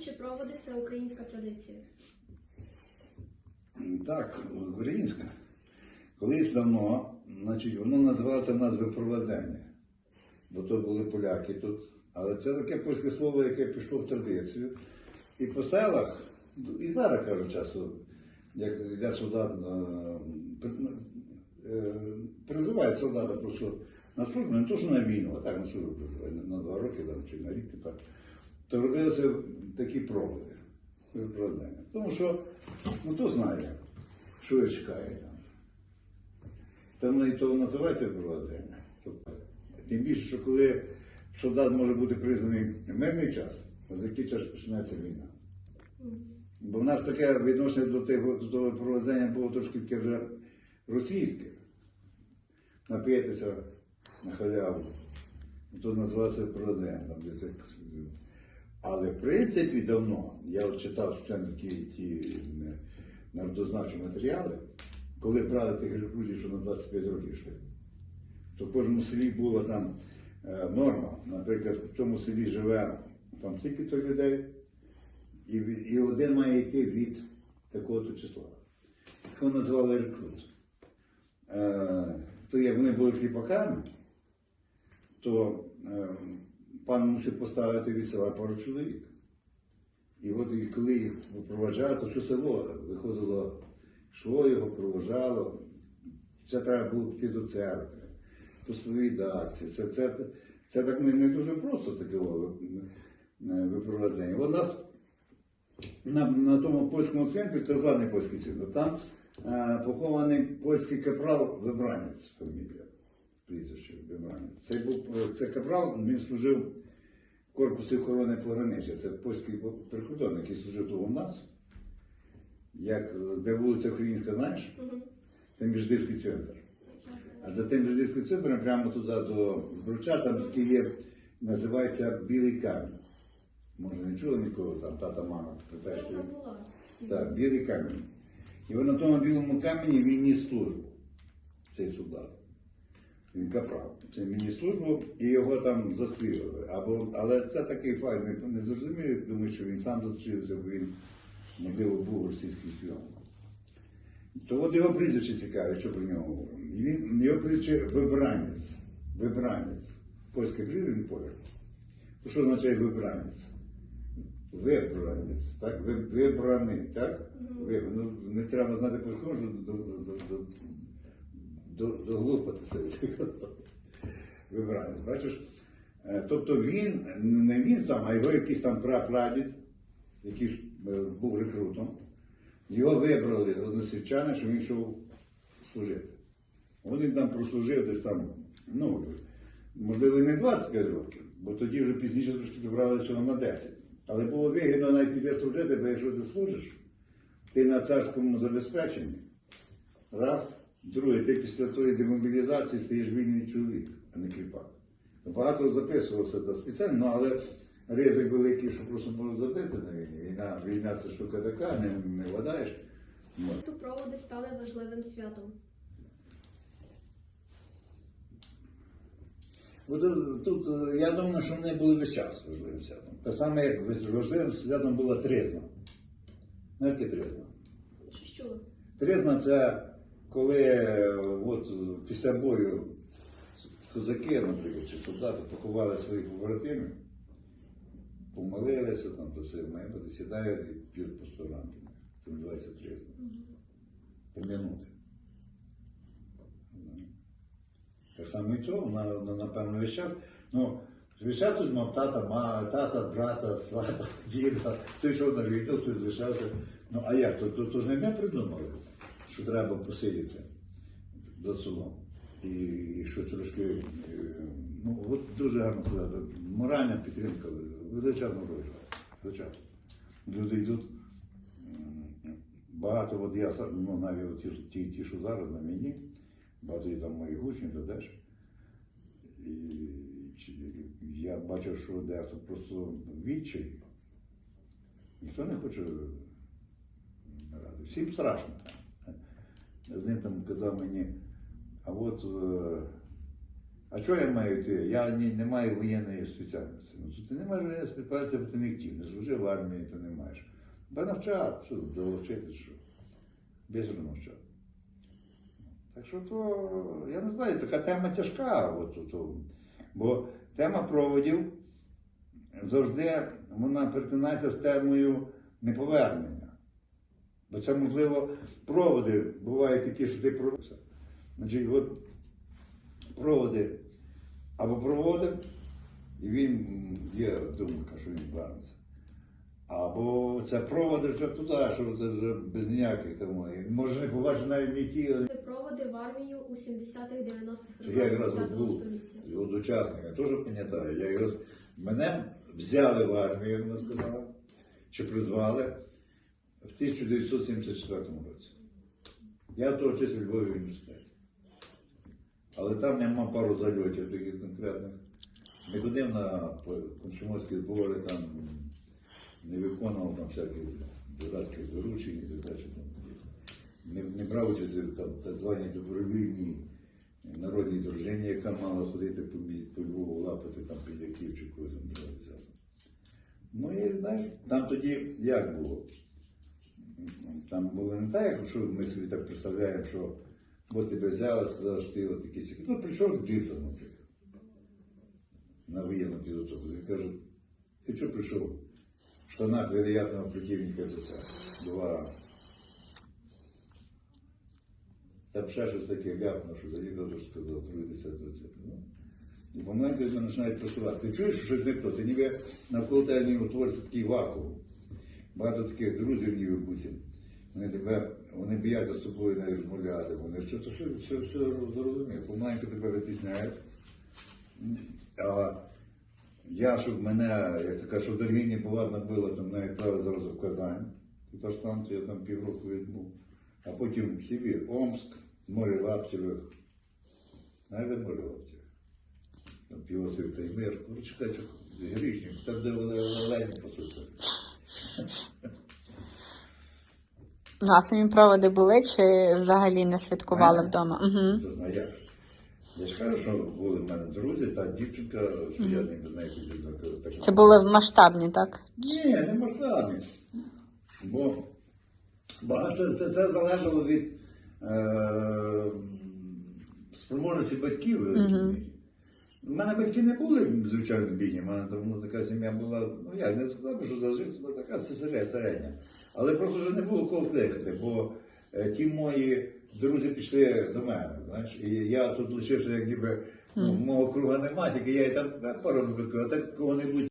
чи проводиться українська традиція? Так, українська. Колись давно, значить, воно називалося в нас. Бо то були поляки тут. Але це таке польське слово, яке пішло в традицію. І по селах, і зараз кажуть часто, як йде солдат, е, е, призивають солдата просто на службу, не то, що на війну, а так на службу призивають на два роки там, чи на рік тепер. То робилися такі проводи, випровadzення. Тому що ну, хто знає, що його чекає там. Тому і то називається випровadzення. Тобто, Тим більше, що коли солдат може бути признаний в мирний час, а за який час починається війна. Бо в нас таке відношення до того, до того випровadzення було трошки таке вже російське. Напитися на халяву. То називається випровadzення. Там, десь Але в принципі давно, я от читав спеціально ті народознавчі матеріали, коли брали тих людей, що на 25 років йшли, то в кожному селі була там е, норма. Наприклад, в цьому селі живе там стільки-то людей, і, і один має йти від такого-то числа. Його називали рекрут. Е, то як вони були кліпаками, то е, пан мусив поставити від села пару чоловік. І от і коли їх проважали, то все село виходило, йшло його, проважало. Це треба було піти до церкви, посповідатися. Це, це, це так не, не дуже просто таке е, випровадження. От нас на, на тому польському центрі, це званий польський центр, там е, похований польський капрал Вибранець, фамілія, прізвище Вибранець. Це був е, це капрал, він служив в корпусі охорони пограниччя. Це польський прикордонник, який служив тут у нас. Як, е, де вулиця Українська, знаєш? Це Міждивський центр. А за тим Міждивським центром прямо туди до Збруча, там такий є, називається Білий камінь. Може, не чули ніколи там тата мама питає, Я що так, білий камінь. І на тому білому камені він ніс службу, цей солдат. Він капрал. Це ніс службу і його там застрілили. Або, але це такий факт, не, не зрозумілий, думаю, що він сам застрілився, бо він, можливо, був російський шпіон. То от його прізвище цікаве, що про нього говоримо. І він, його прізвище вибранець. Вибранець. Польське прізвище він поляк. То що означає вибранець? Вибранець, так? Вибраний, так? Ви, ну, не треба знати польському, щоб до, до, до, це. Вибранець, бачиш? Е, Тобто він, не він сам, а його якийсь там прапрадід, який е, був рекрутом, його вибрали односельчани, що він йшов служити. Він там прослужив десь там, ну, можливо, і не 25 років, бо тоді вже пізніше трошки добрали всього на 10. Але було вигідно навіть піти служити, бо якщо ти служиш, ти на царському забезпеченні. Раз. Друге, ти після тої демобілізації стаєш вільний чоловік, а не кріпак. Багато записувалося та спеціально, ну, але ризик великий, що просто можуть забити на війні. Війна, війна це штука така, не, не вгадаєш. От. Проводи стали важливим святом. От, е, Тут е, я думаю, що вони були весь час важливим святом. Те саме, як важ- важливим святом була тризна. Ну, яке тризна? Щось? Тризна це коли от, після бою козаки, наприклад, чи солдати поховали своїх побратимів, помолилися, там, то все має сідають і п'ють по 100 грам. Це називається тризна. Пом'янути. Так само і то, вона, напевно, весь час. Ну, звичайно, мав тата, ма, тата, брата, свата, діда, той йшов на війну, той залишався. Ну, а як? То, то, то ж не придумали, що треба посидіти за столом. І, і щось трошки, е, ну, от дуже гарно сказати, моральна підтримка, величезна роль. Величезна. Люди йдуть. Багато, от я ну, навіть от ті, ті, що зараз на війні, багато є там моїх учнів. І чи- я бачив, що дехто просто відчай. Ніхто не хоче вмирати. Всім страшно. Один там казав мені, а от е, А чого я маю йти? Я ні, не маю воєнної спеціальності. Ну, ти не маєш воєнної спеціальності, бо ти не хотів, не служив в армії, то не маєш. Ба навчати, що долучити, що. Більше навчати. Так що то, я не знаю, така тема тяжка. От, то, бо тема проводів завжди вона перетинається з темою неповернення. Бо це, можливо, проводи бувають такі, що ти проводився. Значить, от проводи або проводив, і він є думка, що він вернеться. Або це проводи вже туди, що це вже без ніяких там. Може не побачити навіть не ті, але Проводи в армію у 70-х 90-х я якраз от був століття. от учасник, я теж пам'ятаю. Я якраз мене взяли в армію, як вона сказала, чи призвали в 1974 році. Я того вчився в Львові університеті. Але там мав пару зальотів таких конкретних. Не ходив на комсомольські збори, там не виконував там всяких дурацьких доручень і так далі. Не, не брав участь там, так званій добровільній народній дружині, яка мала ходити по, по Львову лапати там підяків чи когось там. Ну і знаєш, там тоді як було? Там було не так, як що ми собі так представляємо, що от тебе взяли, сказали, що ти от якийсь. Ну, прийшов вчитися, наприклад, на воєнну підготовку. Він каже, ти що прийшов? В штанах вероятного противника СССР. Два рази. Там ще щось таке ляпно, що заїхав, що сказав, десяте, десяте. Ну, і помаленьку вони починають працювати. Ти чуєш, що не то, ти ніби навколо тебе ніби утвориться такий вакуум. Багато таких друзів ніби буцім. Вони тебе, вони бояться з тобою не розмовляти, вони все, все, все, все, зрозуміють. Помаленьку тебе витісняють. А я, щоб мене, як така, що в Дальгині повадно було, то мене відправили зразу в Казань. Татарстан, то я там півроку відбув. А потім в Сибір, Омск, море Лаптєвих. Знаєте, море Лаптєвих? Там півострів Таймир. Коротше кажучи, грішник, там де Олені по суті. Ну, а самі проводи були чи взагалі не святкували Мене? вдома? Угу. Ну, як? ж? Я ж кажу, що були в мене друзі, та дівчинка, що я не знаю, як так. Це були масштабні, так? Ні, не масштабні. Бо багато це, це залежало від е, спроможності батьків. Мгм. У мене батьки не були, звичайно, бідні. У мене там ну, така сім'я була, ну я не сказав, що зажив, ну така середня. Але просто вже не було кого кликати, бо е, ті мої друзі пішли до мене. Знаєш, і я тут лишився, як ніби ну, мого круга нема, тільки я і там е, пару випадків, а так кого-небудь